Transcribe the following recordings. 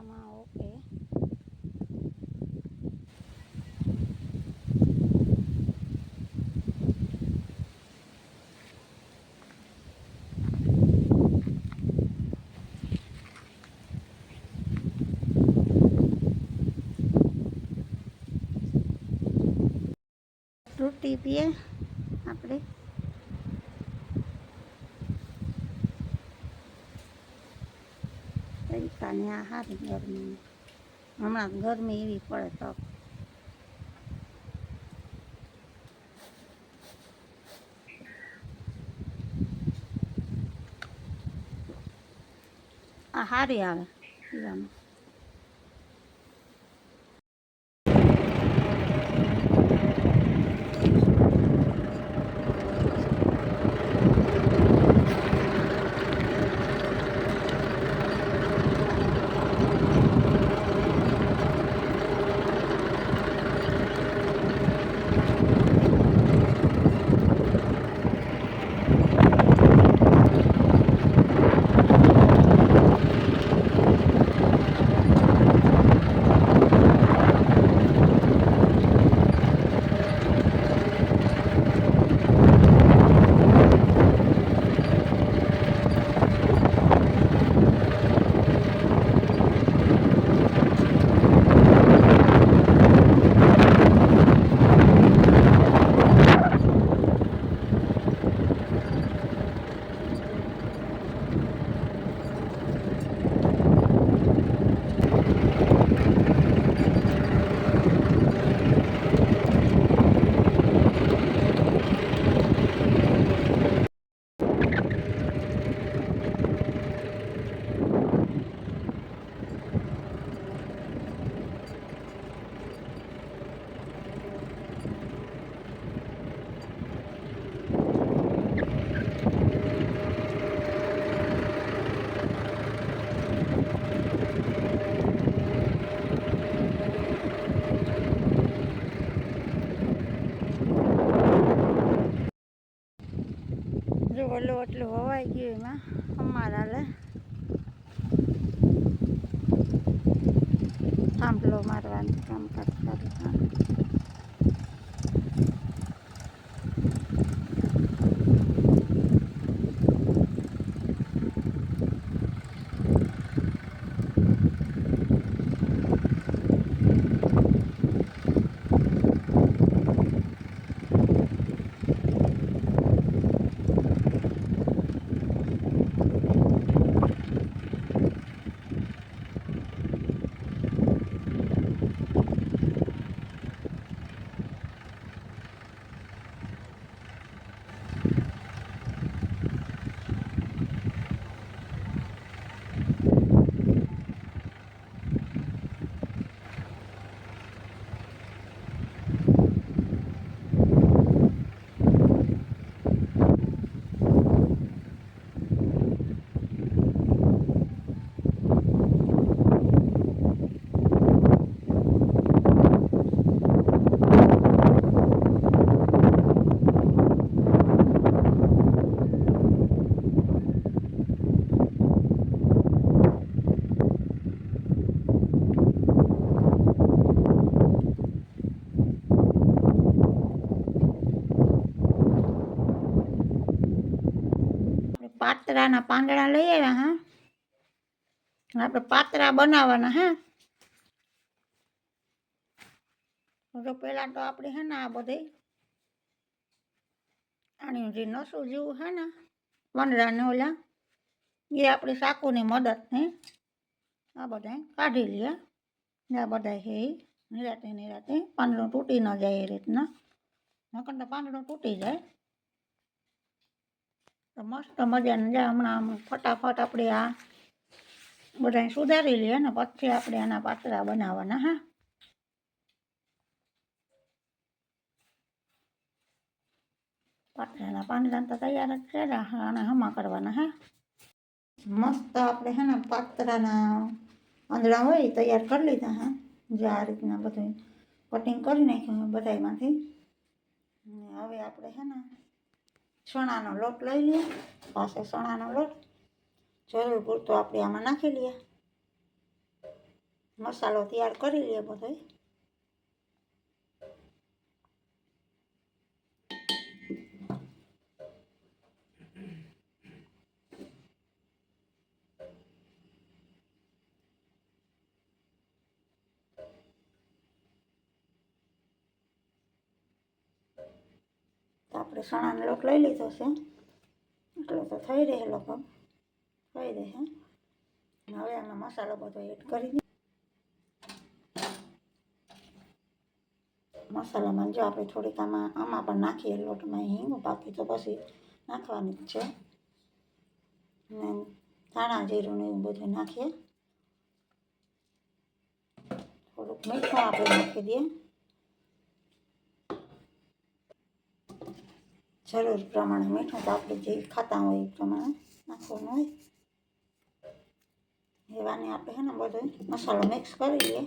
મજામાં okay Frooti પીએ આપણે તરીકાની આ સારી ગરમી હમણાં ગરમી એવી પડે તો. આ હારી આવે પીવામાં. જો ઓલો એટલું હવાઈ ગયું એમાં અમારા લે થાંભલો મારવાનું કામ કરતા હતા આપણે પાતરાના પાંદડા લઈ આવ્યા, હા? આપણે પાતરા બનાવવાના, હા? તો પહેલાં તો આપણે, હે ને, આ બધે આની જે નસું જેવું, હે ને વનરાને ઓલા એ આપણે સાકુની મદદ ને આ બધા કાઢી લઈએ આ બધા હે, નિરાતે નિરાતે, પાંદડું તૂટી ન જાય એ રીતના. નકર તો પાંદડું તૂટી જાય. તો મસ્ત મજાને જાય હમણાં આમ ફટાફટ આપણે આ બધા સુધારી લઈએ ને પછી આપણે આના પાતળા બનાવવાના હા. પાતરાના પાંદડા તો તૈયાર જ હા, આને હમા કરવાના હા. મસ્ત આપણે હે ને પાતરાના પાંદડા હોય તૈયાર કરી લીધા હા. જે આ રીતના બધું કટિંગ કરી નાખ્યું બધામાંથી હવે આપણે હે ને ચણાનો લોટ લઈ લઈએ પાસે ચણાનો લોટ. જરૂર પૂરતો આપણે આમાં નાખી લઈએ. મસાલો તૈયાર કરી લઈએ બધો તો આપણે ચણાનો લોટ લઈ લીધો છે. એટલો તો થઈ રહે લગભગ. થઈ રહે. હવે આમાં મસાલો બધો એડ કરી દઈએ. મસાલામાં જો આપણે થોડીક આમાં આમાં પણ નાખીએ લોટમાં હિંગ, બાકી તો પછી નાખવાની જ છે. ને ધાણા જીરું ને એવું બધું નાખીએ. થોડુંક મીઠું આપણે નાખી દઈએ. જરૂર પ્રમાણે મીઠું તો આપણે જે ખાતા હોય એ પ્રમાણે નાખવાનું હોય. એવાને આપણે છે ને બધો મસાલો મિક્સ કરી લઈએ.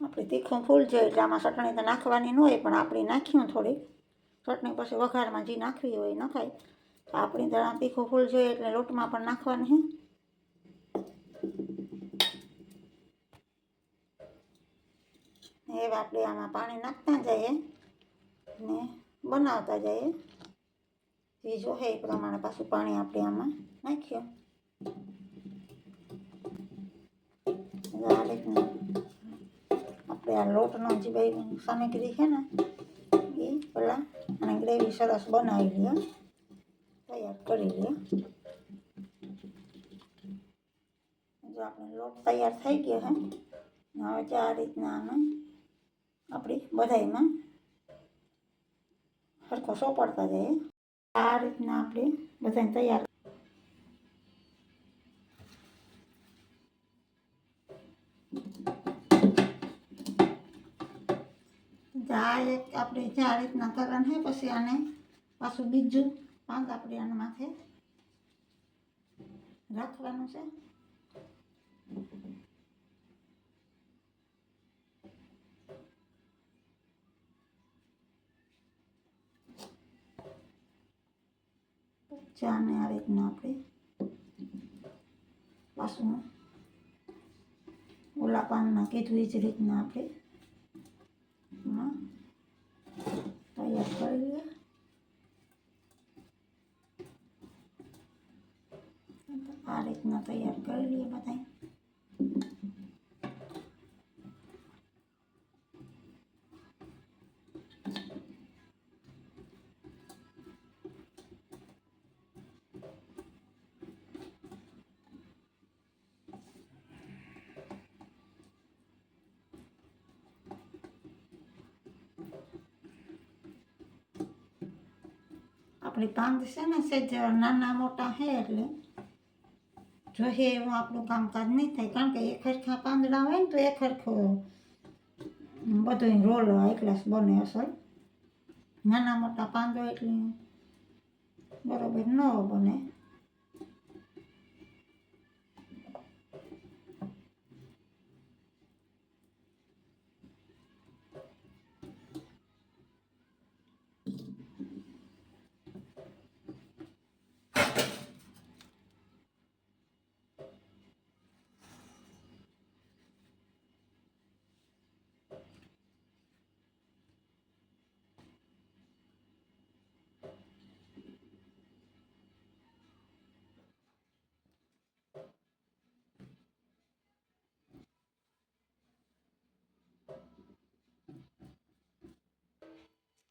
આપણે તીખું ફૂલ જોઈએ એટલે આમાં ચટણી તો નાખવાની ન હોય, પણ આપણે નાખ્યું થોડીક. ચટણી પછી વઘારમાં જે નાખવી હોય નખાય. તો આપણી દળા તીખું ફૂલ જોઈએ એટલે લોટમાં પણ નાખવાની છે એવા આપણે આમાં પાણી નાખતા જઈએ. ને બનાવતા જઈએ. જે જોહે એ પ્રમાણે પાછું પાણી આપણે આમાં નાખ્યું. આ રીતનું આપણે આ લોટનો જે ભાઈ સામગ્રી છે ને, એ પહેલાં અને ગ્રેવી સરસ બનાવી લઈએ. તૈયાર કરી લઈએ. જો આપણે લોટ તૈયાર થઈ ગયો છે હવે આ રીતના અમે આપણી બધાયમાં સરખો સોપડતા જઈએ. આ રીતના આપણે બધાને તૈયાર આ એક આપણે જે આ રીતના કરવાનું છે, પછી આને પાછું બીજું પાંદ આપણે આના માથે રાખવાનું છે. ચાને આ રીતના આપણે પાછું ઓલા પાનના કીધું એ જ રીતના આપણે તૈયાર કરી લઈએ. આ રીતના તૈયાર કરી લઈએ બધા આપણી પાંદ છે ને સેજ નાના મોટા છે એટલે જોઈએ એવું આપણું કામકાજ નહીં થાય. કારણ કે એક હરખા પાંદડા હોય ને તો એક હરખો બધું રોલ એકલાસ બને અસર નાના મોટા પાંદો એટલે બરાબર ન બને.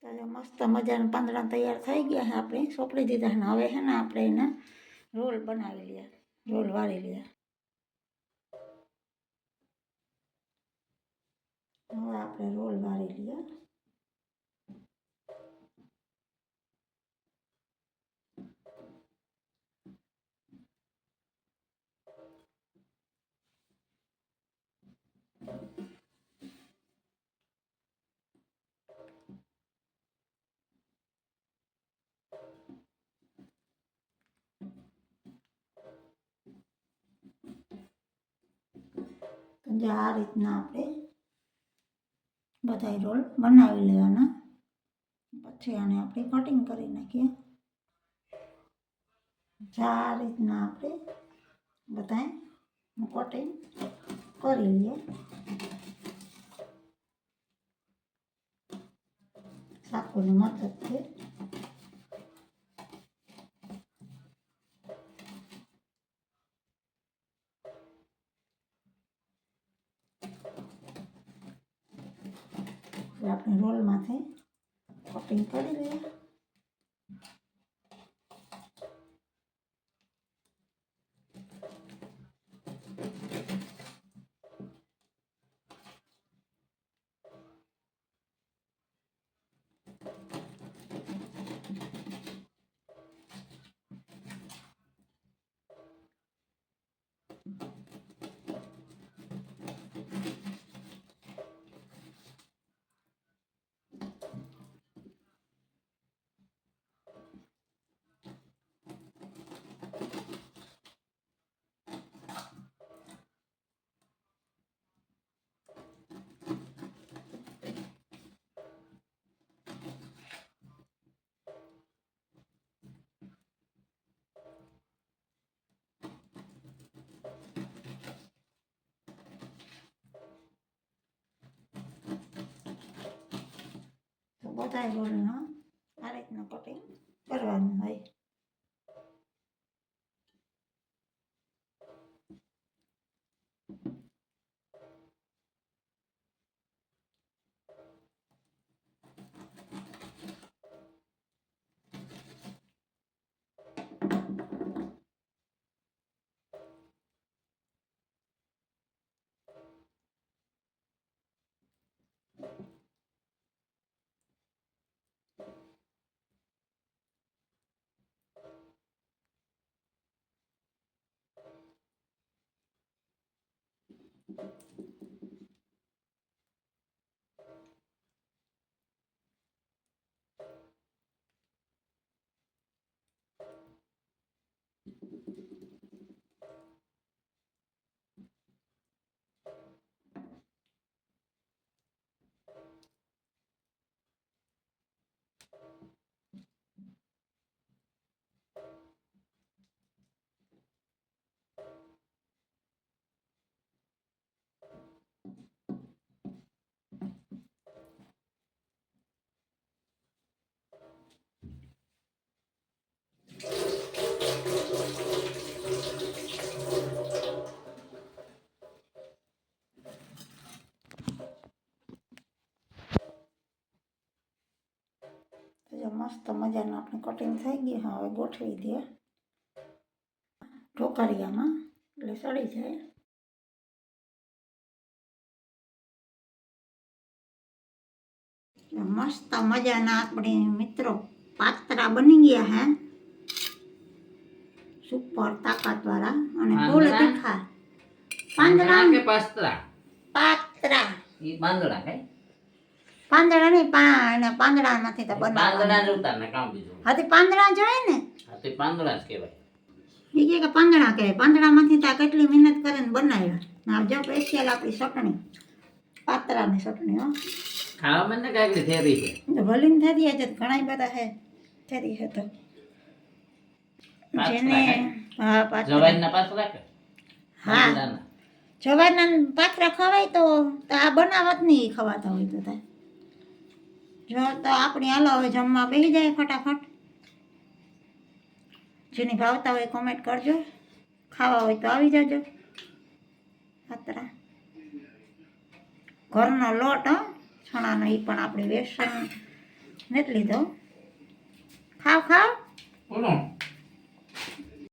જો મસ્ત મજાના પાંદડા તૈયાર થઈ ગયા છે આપણે. સોંપડી દીધા અને હવે છે ને આપણે એના રોલ બનાવી લઈએ, રોલ વાળી લઈએ. હવે આપણે રોલ વાળી લઈએ. તો જે આ રીતના આપણે બધા રોલ બનાવી લેવાના પછી આને આપણે કટિંગ કરી નાખીએ જે આ રીતના આપણે બધાય કટિંગ કરી લઈએ ચાકુની મદદથી હવે આપણે રોલમાંથી કટિંગ કરી લઈએ તો બોલે આ રીતનું કટિંગ કરવાનું હોય. તો જો મસ્ત મજાનું આપણે કટિંગ થઈ ગયું હવે ગોઠવી દઈએ ઢોકરિયામાં એટલે સડી જાય મસ્ત મજાના આપણે મિત્રો પાત્રા બની ગયા હે સુપર તાકાતવાળા અને ફૂલ પાંદડા? તીખા પાંદડા કે પાસ્ત્રા પાત્રા ઈ પાંદડા કઈ પાંદડા નહીં પા એને પાંદડામાંથી તો પાંદડા જ ઉતાર ને કામ બીજું? હાથી પાંદડા જોઈએ ને. તે પાંદડા જ કહેવાય. એ કે પાંદડા કહેવાય. પાંદડામાંથી તો કેટલી મહેનત કરીને બનાવ્યા. આપ જો સ્પેશિયલ આપણી ચટણી. પાત્રાની ચટણી હો. ખાવા મને કાંઈક થેરી છે? તો ભલીને થેરી છે ઘણા બધા હે થેરી છે તો. જેને? હા? પાત્રા. જવાઈના કે? હા. જવાના જવારના પાત્રા ખવાય તો તો આ બનાવત નહીં ખવાતા હોય તો થાય. જો તો આપણી હાલો હવે જમવા બેસી જાય ફટાફટ. જેની ભાવતા હોય કોમેન્ટ કરજો. ખાવા હોય તો આવી જાજો. પાત્રા ઘરનો લોટ છણાનો એ પણ આપણે વેસણ નથી લીધો. ખાવ ખાવ.